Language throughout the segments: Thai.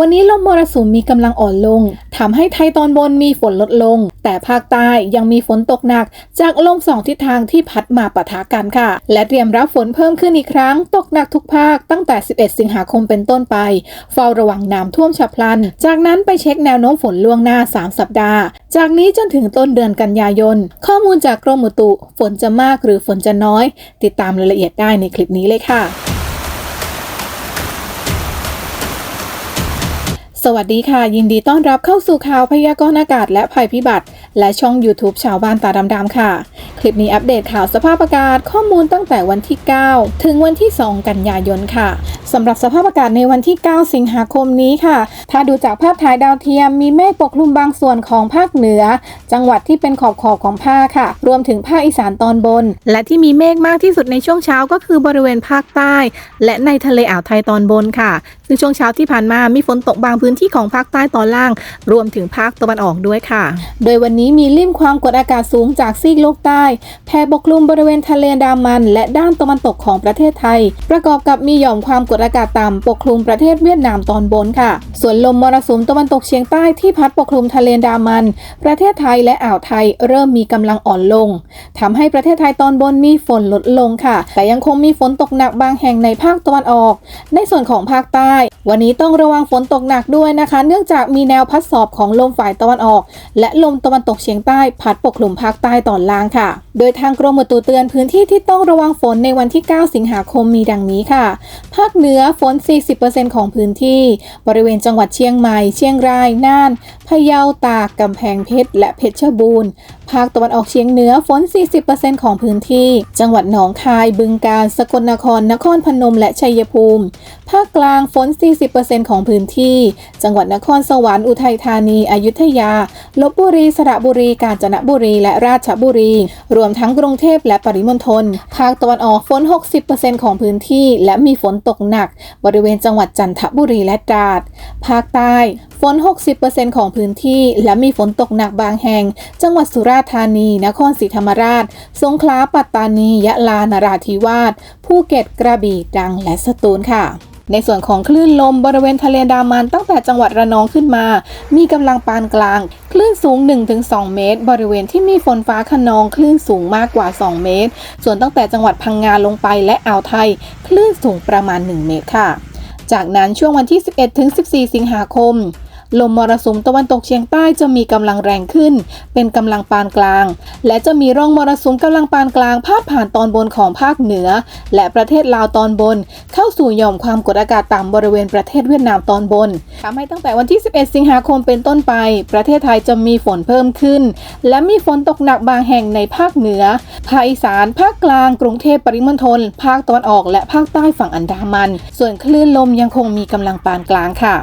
วันนี้ลมมรสุมมีกำลังอ่อนลงทำให้ไทยตอนบนมีฝนลดลง แต่ภาคใต้ยังมีฝนตกหนัก จากลมสองทิศทางที่พัดมาปะทะกันค่ะ และเตรียมรับฝนเพิ่มขึ้นอีกครั้ง ตกหนักทุกภาคตั้งแต่ 11 สิงหาคมเป็นต้นไป เฝ้าระวังน้ำท่วมฉับพลัน จากนั้นไปเช็คแนวโน้มฝนล่วงหน้า 3 สัปดาห์ จากนี้จนถึงต้นเดือนกันยายน ข้อมูลจากกรมอุตุ ฝนจะมากหรือฝนจะน้อย ติดตามรายละเอียดได้ในคลิปนี้เลยค่ะ สวัสดีค่ะ ยินดีต้อนรับเข้าสู่ข่าวพยากรณ์อากาศและภัยพิบัติ และช่อง YouTube ชาวบ้านตาดำๆค่ะ คลิปนี้อัปเดตข่าวสภาพอากาศข้อมูลตั้งแต่วันที่ 9 ถึงวันที่ 2 กันยายนค่ะสำหรับสภาพอากาศในวันที่ 9 สิงหาคมนี้ค่ะ ถ้าดูจากภาพถ่ายดาวเทียมมีเมฆปกคลุมบางส่วนของภาคเหนือ จังหวัดที่เป็นขอบขอบของภาคค่ะ รวมถึงภาคอีสานตอนบน และที่มีเมฆมากที่สุดในช่วงเช้าก็คือบริเวณภาคใต้ และในทะเลอ่าวไทยตอนบนค่ะ ซึ่งช่วงเช้าที่ผ่านมามีฝนตกบางพื้นที่ของภาคใต้ตอนล่าง รวมถึงภาคตะวันออกด้วยค่ะ โดยวันนี้มีลิ่มความกดอากาศสูงจากซีกโลกใต้ แผ่ปกคลุมบริเวณทะเลดามัน และด้านตะวันตกของประเทศไทย ประกอบกับมีหย่อมความกดอากาศต่ำปกคลุมประเทศเวียดนามตอนบนค่ะ ส่วนลมมรสุมตะวันตกเฉียงใต้ที่พัดปกคลุมทะเลดามัน ประเทศไทยและอ่าวไทยเริ่มมีกำลังอ่อนลงทำให้ประเทศไทยตอนบนมีฝนลดลงค่ะ แต่ยังคงมีฝนตกหนักบางแห่งในภาคตะวันออก ในส่วนของภาคใต้ วันนี้ต้องระวังฝนตกหนักด้วยนะคะ เนื่องจากมีแนวพัดสอบของลมฝ่ายตะวันออก และลมตะวันตกเฉียงใต้พัดปกคลุมภาคใต้ตอนล่างค่ะ โดยทางกรมอุตุเตือนพื้นที่ที่ต้องระวังฝนในวันที่ 9 สิงหาคมมีดังนี้ค่ะ ภาคเหนือฝน 40%ของพื้นที่ บริเวณจังหวัดเชียงใหม่ เชียงราย น่าน พะเยา ตาก กำแพงเพชร และเพชรบูรณ์ ภาคตะวันออกเฉียงเหนือฝน 40%ของพื้นที่ จังหวัดหนองคาย บึงกาฬ สกลนคร นครพนม และชัยภูมิ ภาคกลางฝน 40%ของพื้นที่ จังหวัดนครสวรรค์ อุทัยธานี อยุธยา ลบบุรี สระบุรี กาญจนบุรี และราชบุรี รวมทั้งกรุงเทพและปริมณฑล ภาคตะวันออกฝน 60%ของพื้นที่ และมีฝนตกหนัก บริเวณจังหวัดจันทบุรีและตราด ภาคใต้ ฝน 60%ของพื้นที่ และมีฝนตกหนักบางแห่ง จังหวัดสุราษฎร์ธานี นครศรีธรรมราช สงขลา ปัตตานี ยะลา นราธิวาส ภูเก็ต กระบี่ตรัง และสตูลค่ะในส่วนของคลื่นลมบริเวณทะเลดามันตั้งแต่จังหวัดระนองขึ้นมา มีกำลังปานกลาง คลื่นสูง 1-2 เมตร บริเวณที่มีฝนฟ้าขนองคลื่นสูงมากกว่า 2 เมตร ส่วนตั้งแต่จังหวัดพังงาลงไปและอ่าวไทย คลื่นสูงประมาณ 1 เมตรค่ะ จากนั้นช่วงวันที่ 11-14 สิงหาคม ลมมรสุมตะวันตกเฉียงใต้จะมีกำลังแรงขึ้น เป็นกำลังปานกลาง และจะมีร่องมรสุมกำลังปานกลางพาดผ่านตอนบนของภาคเหนือ และประเทศลาวตอนบน เข้าสู่หย่อมความกดอากาศต่ำบริเวณประเทศเวียดนามตอนบนทำให้ตั้งแต่วันที่ 11 สิงหาคมเป็นต้นไป ประเทศไทยจะมีฝนเพิ่มขึ้น และมีฝนตกหนักบางแห่งในภาคเหนือภาคอีสาน ภาคกลาง กรุงเทพปริมณฑลภาคตะวันออกและภาคใต้ฝั่งอันดามัน ส่วนคลื่นลมยังคงมีกำลังปานกลางค่ะ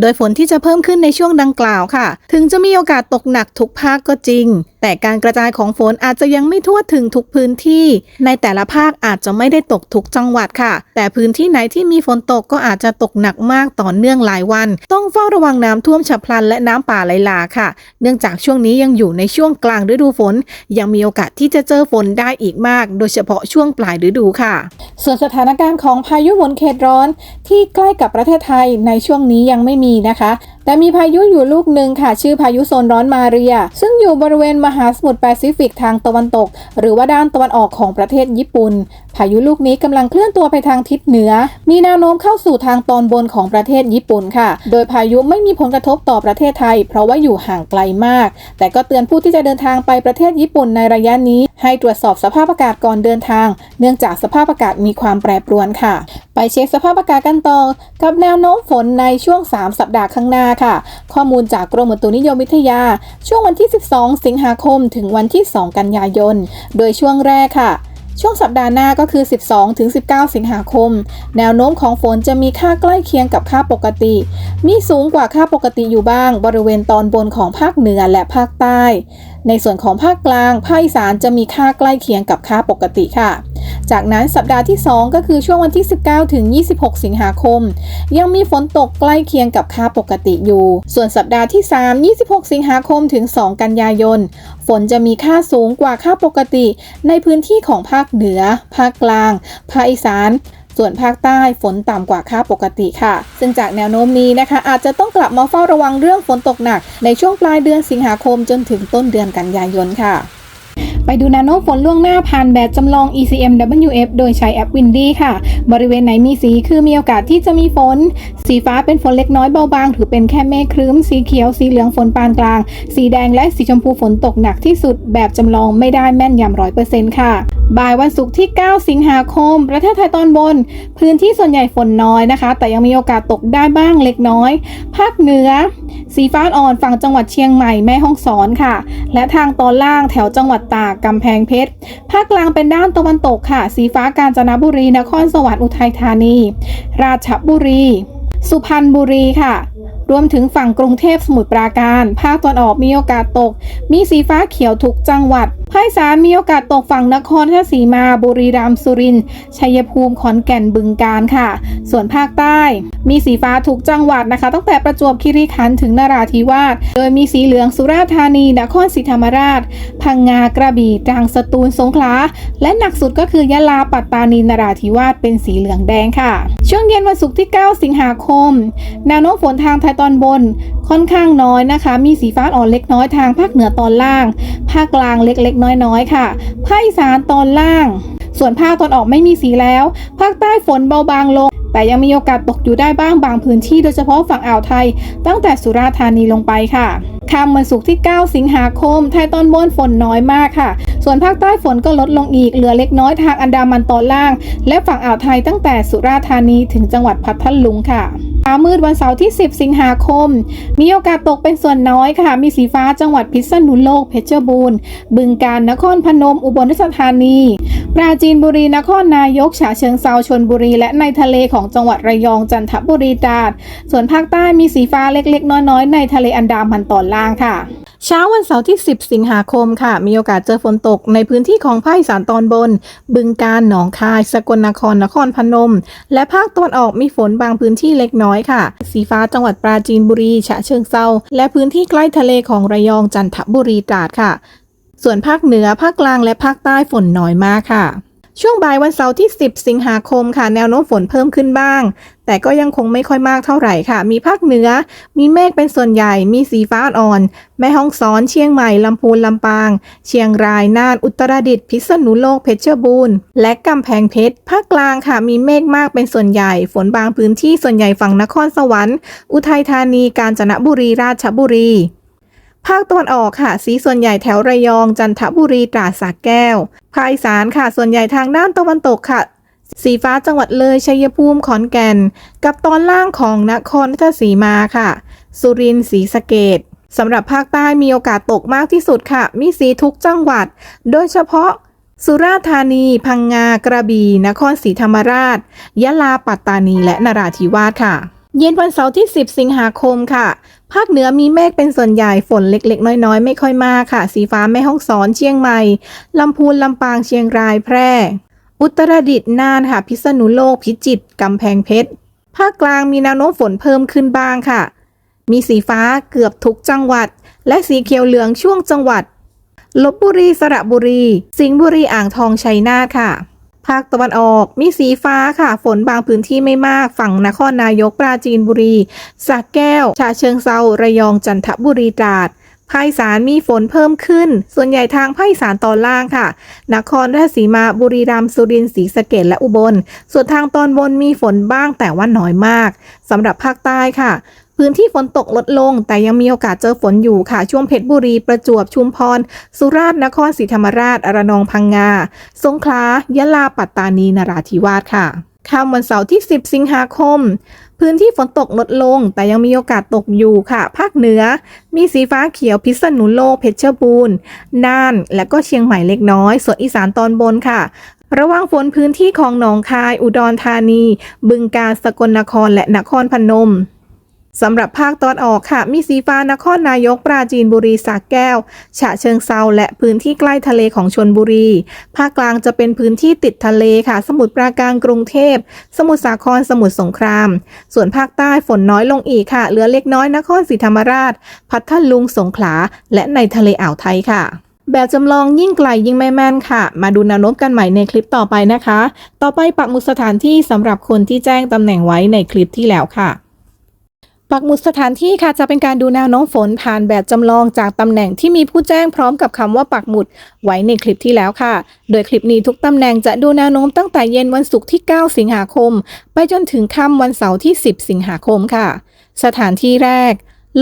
โดยฝนที่จะเพิ่มขึ้นในช่วงดังกล่าวค่ะ ถึงจะมีโอกาสตกหนักทุกภาคก็จริง แต่การกระจายของฝนอาจจะยังไม่ทั่วถึงทุกพื้นที่ ในแต่ละภาคอาจจะไม่ได้ตกทุกจังหวัดค่ะ แต่พื้นที่ไหนที่มีฝนตกก็อาจจะตกหนักมากต่อเนื่องหลายวัน ต้องเฝ้าระวังน้ำท่วมฉับพลันและน้ำป่าไหลหลากค่ะ เนื่องจากช่วงนี้ยังอยู่ในช่วงกลางฤดูฝน ยังมีโอกาสที่จะเจอฝนได้อีกมาก โดยเฉพาะช่วงปลายฤดูค่ะ ส่วนสถานการณ์ของพายุหมุนเขตร้อน ที่ใกล้กับประเทศไทยในช่วงนี้ยังไม่มีีนะคะ แต่มีพายุอยู่ลูกหนึ่งค่ะ ชื่อพายุโซนร้อนมาเรีย ซึ่งอยู่บริเวณมหาสมุทรแปซิฟิกทางตะวันตก หรือว่าด้านตะวันออกของประเทศญี่ปุ่น พายุลูกนี้กำลังเคลื่อนตัวไปทางทิศเหนือ มีแนวโน้มเข้าสู่ทางตอนบนของประเทศญี่ปุ่นค่ะ โดยพายุไม่มีผลกระทบต่อประเทศไทย เพราะว่าอยู่ห่างไกลมาก แต่ก็เตือนผู้ที่จะเดินทางไปประเทศญี่ปุ่นในระยะนี้ ให้ตรวจสอบสภาพอากาศก่อนเดินทาง เนื่องจากสภาพอากาศมีความแปรปรวนค่ะ ไปเช็คสภาพอากาศกันต่อกับแนวโน้มฝนในช่วง 3 สัปดาห์ข้างหน้าค่ะ ข้อมูลจากกรมอุตุนิยมวิทยา ช่วงวันที่ 12 สิงหาคม ถึงวันที่ 2 กันยายน โดยช่วงแรกค่ะช่วงสัปดาห์หน้าก็คือ 12 ถึง 19 สิงหาคม แนวโน้มของฝนจะมีค่าใกล้เคียงกับค่าปกติ มีสูงกว่าค่าปกติอยู่บ้าง บริเวณตอนบนของภาคเหนือและภาคใต้ ในส่วนของภาคกลาง ภาคอีสานจะมีค่าใกล้เคียงกับค่าปกติค่ะ จากนั้นสัปดาห์ที่ 2 ก็คือช่วงวันที่ 19 ถึง 26 สิงหาคม ยังมีฝนตกใกล้เคียงกับค่าปกติอยู่ ส่วนสัปดาห์ที่ 3 26 สิงหาคมถึง 2 กันยายน ฝนจะมีค่าสูงกว่าค่าปกติ ในพื้นที่ของภาคเหนือ ภาคกลาง ภาคอีสานส่วนภาคใต้ฝนต่ำกว่าค่าปกติค่ะ ซึ่งจากแนวโน้มนี้นะคะ อาจจะต้องกลับมาเฝ้าระวังเรื่องฝนตกหนัก ในช่วงปลายเดือนสิงหาคมจนถึงต้นเดือนกันยายนค่ะ ไปดูนาโนฝนล่วงหน้าผ่านแบบจำลอง ECMWF โดยใช้แอป Windy ค่ะ บริเวณไหนมีสีคือมีโอกาสที่จะมีฝน สีฟ้าเป็นฝนเล็กน้อยเบาบางถือเป็นแค่เมฆครึ้ม สีเขียว สีเหลืองฝนปานกลาง สีแดงและสีชมพูฝนตกหนักที่สุดแบบจำลองไม่ได้แม่นยำร้อยเปอร์เซ็นต์ค่ะ บ่ายวันศุกร์ที่ 9 สิงหาคม ประเทศไทยตอนบน พื้นที่ส่วนใหญ่ฝนน้อยนะคะ แต่ยังมีโอกาสตกได้บ้างเล็กน้อย ภาคเหนือ สีฟ้าอ่อนฝั่งจังหวัดเชียงใหม่แม่ฮ่องสอนค่ะ และทางตอนล่างแถวจังหวัดตากกำแพงเพชร ภาคกลางเป็นด้านตะวันตกค่ะ สีฟ้ากาญจนบุรี นครสวรรค์อุทัยธานี ราชบุรี สุพรรณบุรีค่ะ รวมถึงฝั่งกรุงเทพสมุทรปราการ ภาคตะวันออกมีโอกาสตก มีสีฟ้าเขียวทุกจังหวัด ภาคสานมีโอกาสตกฝั่งนครราชสีมา บุรีรัมย์ สุรินทร์ ชัยภูมิ ขอนแก่น บึงกาฬ ค่ะ ส่วนภาคใต้ มีสีฟ้าทุกจังหวัดนะคะ ตั้งแต่ประจวบคีรีขันธ์ถึงนราธิวาส โดยมีสีเหลืองสุราษฎร์ธานี นครศรีธรรมราช พังงากระบี่ตรังสตูลสงขลา และหนักสุดก็คือยะลาปัตตานีนราธิวาสเป็นสีเหลืองแดงค่ะ ช่วงเย็นวันศุกร์ที่ 9 สิงหาคม แนวโน้มฝนทางไทยตอนบนค่อนข้างน้อยนะคะ มีสีฟ้าอ่อนเล็กน้อยทางภาคเหนือตอนล่าง ภาคกลางเล็กๆ น้อยๆ ค่ะ ภาคอีสานตอนล่าง ส่วนภาคตอนออกไม่มีสีแล้ว ภาคใต้ฝนเบาบางลง แต่ยังมีโอกาสตกอยู่ได้บ้างบางพื้นที่โดยเฉพาะฝั่งอ่าวไทย ตั้งแต่สุราษฎร์ธานีลงไปค่ะค่ำวันศุกร์ที่ 9 สิงหาคม ไทยตอนบนฝนน้อยมากค่ะ ส่วนภาคใต้ฝนก็ลดลงอีก เหลือเล็กน้อยทางอันดามันตอนล่าง และฝั่งอ่าวไทยตั้งแต่สุราษฎร์ธานีถึงจังหวัดพัทลุงค่ะเช้ามืดวันเสาร์ที่ 10 สิงหาคม มีโอกาสตกเป็นส่วนน้อยค่ะ มีสีฟ้าจังหวัดพิษณุโลก เพชรบูรณ์ บึงกาฬ นครพนม อุบลราชธานี ปราจีนบุรีนครนายกฉะเชิงเซาชนบุรี และในทะเลของจังหวัดระยองจันทบุรีตราดส่วนภาคใต้มีสีฟ้าเล็กๆ น้อยๆ ในทะเลอันดามันตอนล่างค่ะ เช้าวันเสาร์ที่ 10 สิงหาคมค่ะ มีโอกาสเจอฝนตกในพื้นที่ของภาคอีสานตอนบน บึงกาฬหนองคาย สกลนครนครพนม และภาคตะวันออกมีฝนบางพื้นที่เล็กน้อยค่ะ สีฟ้าจังหวัดปราจีนบุรี ฉะเชิงเซาและพื้นที่ใกล้ทะเลของระยองจันทบุรีตราดค่ะ ส่วนภาคเหนือภาคกลางและภาคใต้ฝนน้อยมากค่ะ ช่วงบ่ายวันเสาร์ที่ 10 สิงหาคมค่ะ แนวโน้มฝนเพิ่มขึ้นบ้าง แต่ก็ยังคงไม่ค่อยมากเท่าไหร่ค่ะ มีภาคเหนือ มีเมฆเป็นส่วนใหญ่ มีสีฟ้าอ่อน แม่ฮ่องสอน เชียงใหม่ ลำพูน ลำปาง เชียงราย น่าน อุตรดิตถ์ พิษณุโลก เพชรบูรณ์ และกำแพงเพชร ภาคกลางค่ะ มีเมฆมากเป็นส่วนใหญ่ ฝนบางพื้นที่ส่วนใหญ่ฝั่งนครสวรรค์ อุทัยธานี กาญจนบุรี ราชบุรี ภาคตะวันออกค่ะ สีส่วนใหญ่แถวระยอง จันทบุรีตราดสระแก้ว ภาคอีสานค่ะ ส่วนใหญ่ทางด้านตะวันตกค่ะ สีฟ้าจังหวัดเลยชัยภูมิขอนแก่น กับตอนล่างของนครราชสีมาค่ะ สุรินทร์ศรีสะเกดสำหรับภาคใต้มีโอกาสตกมากที่สุดค่ะ มีสีทุกจังหวัด โดยเฉพาะ สุราษฎร์ธานี พังงากระบี่นครศรีธรรมราช ยะลาปัตตานีและนราธิวาสค่ะ เย็นวันเสาร์ที่ 10 สิงหาคมค่ะ ภาคเหนือมีเมฆเป็นส่วนใหญ่ฝนเล็กๆ น้อยๆ ไม่ค่อยมากค่ะ สีฟ้าแม่ฮ่องสอนเชียงใหม่ลำพูนลำปางเชียงรายแพร่ อุตรดิตถ์น่านค่ะ พิษณุโลกพิจิตรกำแพงเพชรภาคกลางมีแนวโน้มฝนเพิ่มขึ้นบ้างค่ะ มีสีฟ้าเกือบทุกจังหวัด และสีเขียวเหลืองช่วงจังหวัดลบบุรีสระบุรี สิงห์บุรีอ่างทองชัยนาทค่ะ ภาคตะวันออกมีสีฟ้าค่ะ ฝนบางพื้นที่ไม่มาก ฝั่งนครนายกปราจีนบุรีสระแก้วฉะเชิงเซาระยองจันทบุรีตราดภาคสานมีฝนเพิ่มขึ้น ส่วนใหญ่ทางภาคสานตอนล่างค่ะ นครราชสีมาบุรีรัมย์สุรินทร์ศรีสะเกษและอุบล ส่วนทางตอนบนมีฝนบ้างแต่ว่าน้อยมากสำหรับภาคใต้ค่ะ พื้นที่ฝนตกลดลง แต่ยังมีโอกาสเจอฝนอยู่ค่ะ ช่วงเพชรบุรีประจวบชุมพร สุราษฎร์นครศรีธรรมราชอระนองพังงา สงขลายะลาปัตตานีนราธิวาสค่ะค่ำวันเสาร์ที่ 10 สิงหาคม พื้นที่ฝนตกลดลง แต่ยังมีโอกาสตกอยู่ค่ะ ภาคเหนือ มีสีฟ้าเขียวพิษณุโลกเพชรบูรณ์น่าน และก็เชียงใหม่เล็กน้อย ส่วนอีสานตอนบนค่ะระวังฝนพื้นที่ของหนองคาย อุดรธานี บึงกาฬสกลนครและนครพนม สำหรับภาคตอนออกค่ะ มีสีฟ้านครนายกปราจีนบุรีสระแก้ว ฉะเชิงเซาและพื้นที่ใกล้ทะเลของชนบุรี ภาคกลางจะเป็นพื้นที่ติดทะเลค่ะ สมุทรปราการกรุงเทพ สมุทรสาครสมุทรสงคราม ส่วนภาคใต้ฝนน้อยลงอีกค่ะ เหลือเล็กน้อยนครศรีธรรมราช พัทลุงสงขลา และในทะเลอ่าวไทยค่ะแบบจำลองยิ่งไกลยิ่งไม่แม่นค่ะ มาดูแนวโน้มกันใหม่ในคลิปต่อไปนะคะ ต่อไปปักหมุดสถานที่สำหรับคนที่แจ้งตำแหน่งไว้ในคลิปที่แล้วค่ะ ปักหมุดสถานที่ค่ะจะเป็นการดูแนวโน้มฝนผ่านแบบจำลองจากตำแหน่งที่มีผู้แจ้งพร้อมกับคำว่าปักหมุดไว้ในคลิปที่แล้วค่ะ โดยคลิปนี้ทุกตำแหน่งจะดูแนวโน้มตั้งแต่เย็นวันศุกร์ที่ 9 สิงหาคม ไปจนถึงค่ำวันเสาร์ที่ 10 สิงหาคมค่ะ สถานที่แรก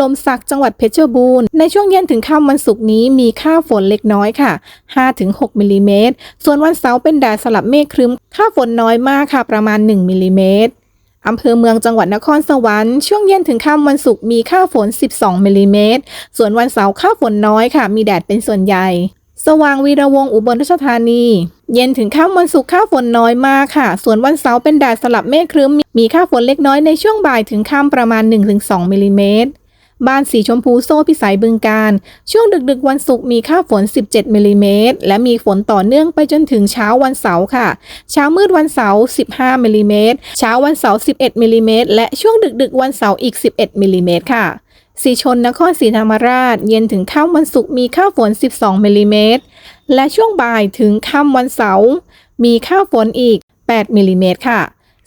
ลมสักจังหวัดเพชรบูรณ์ ในช่วงเย็นถึงค่ำวันศุกร์นี้มีค่าฝนเล็กน้อยค่ะ 5-6มิลลิเมตร ส่วนวันเสาร์เป็นแดดสลับเมฆครึ้ม ค่าฝนน้อยมากค่ะ ประมาณ 1มิลลิเมตร อำเภอเมืองจังหวัดนครสวรรค์ช่วงเย็นถึงค่ำวันศุกร์มีค่าฝน 12มิลลิเมตร ส่วนวันเสาร์ค่าฝนน้อยค่ะ มีแดดเป็นส่วนใหญ่ สว่างวีระวงอุบลราชธานี เย็นถึงค่ำวันศุกร์ค่าฝนน้อยมากค่ะ ส่วนวันเสาร์เป็นแดดสลับเมฆครึ้ม มีค่าฝนเล็กน้อยในช่วงบ่ายถึงค่ำประมาณ 1-2มิลลิเมตร บ้านสีชมพูโซ่พิสัยบึงการ ช่วงดึกๆวันศุกร์มีค่าฝน 17มิลลิเมตรและมีฝนต่อเนื่องไปจนถึงเช้าวันเสาร์ค่ะ เช้ามืดวันเสาร์ 15มิลลิเมตรเช้าวันเสาร์ 11มิลลิเมตรและช่วงดึกๆวันเสาร์อีก 11มิลลิเมตรค่ะสีชนนครศรีธรรมราช เย็นถึงค่ำวันศุกร์มีค่าฝน 12มิลลิเมตรและช่วงบ่ายถึงค่ำวันเสาร์มีค่าฝนอีก 8มิลลิเมตรค่ะ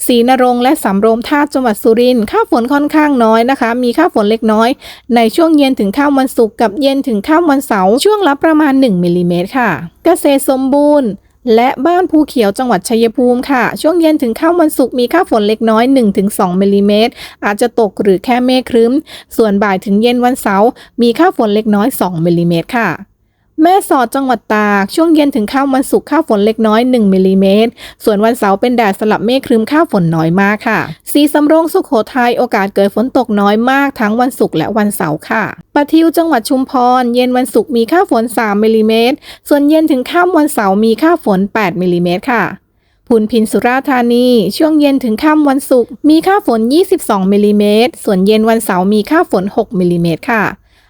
ศรีนรงค์และสำโรงทาบจังหวัดสุรินทร์ค่าฝนค่อนข้างน้อยนะคะ มีค่าฝนเล็กน้อย ในช่วงเย็นถึงค่ำวันศุกร์กับเย็นถึงค่ำวันเสาร์ช่วงละประมาณ 1มิลลิเมตรค่ะ เกษตรสมบูรณ์และบ้านภูเขียวจังหวัดชัยภูมิค่ะ ช่วงเย็นถึงค่ำวันศุกร์มีค่าฝนเล็กน้อย 1-2มิลลิเมตรอาจจะตกหรือแค่เมฆครึ้ม ส่วนบ่ายถึงเย็นวันเสาร์มีค่าฝนเล็กน้อย 2มิลลิเมตรค่ะ แม่สอดจังหวัดตาก ช่วงเย็นถึงค่ำวันศุกร์ค่าฝนเล็กน้อย 1มิลลิเมตร ส่วนวันเสาร์เป็นแดดสลับเมฆครึ้มค่าฝนน้อยมากค่ะ สีสำโรงสุขโขทัยโอกาสเกิดฝนตกน้อยมากทั้งวันศุกร์และวันเสาร์ค่ะปะทิวจังหวัดชุมพร เย็นวันศุกร์มีค่าฝน 3มิลลิเมตร ส่วนเย็นถึงค่ำวันเสาร์มีค่าฝน 8มิลลิเมตรค่ะพุนพินสุราธานี ช่วงเย็นถึงค่ำวันศุกร์มีค่าฝน 22มิลลิเมตร ส่วนเย็นวันเสาร์มีค่าฝน 6มิลลิเมตรค่ะ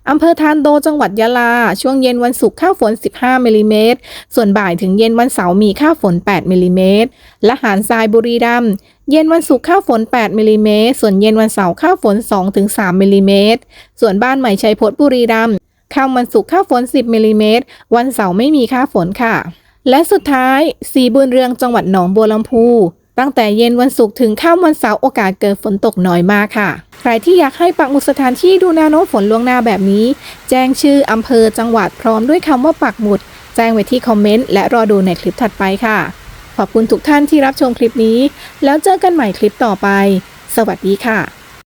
อำเภอทานโดจังหวัดยะลา ช่วงเย็นวันศุกร์ค่าฝน 15มิลลิเมตร ส่วนบ่ายถึงเย็นวันเสาร์มีค่าฝน 8มิลลิเมตรและหาดทรายบุรีรัมย์เย็นวันศุกร์ค่าฝน 8มิลลิเมตร ส่วนเย็นวันเสาร์ค่าฝน 2-3มิลลิเมตร ส่วนบ้านใหม่ชัยพจน์บุรีรัมย์ค่ำวันศุกร์ค่าฝน 10มิลลิเมตร วันเสาร์ไม่มีค่าฝนค่ะ และสุดท้าย สีบุญเรืองจังหวัดหนองบัวลำพู ตั้งแต่เย็นวันศุกร์ถึงค่ำวันเสาร์โอกาสเกิดฝนตกน้อยมากค่ะ ใครที่อยากให้ปักหมุดสถานที่ดูแนวโน้มฝนล่วงหน้าแบบนี้ แจ้งชื่ออำเภอจังหวัดพร้อมด้วยคำว่าปักหมุด แจ้งไว้ที่คอมเมนต์และรอดูในคลิปถัดไปค่ะ ขอบคุณทุกท่านที่รับชมคลิปนี้ แล้วเจอกันใหม่คลิปต่อไป สวัสดีค่ะ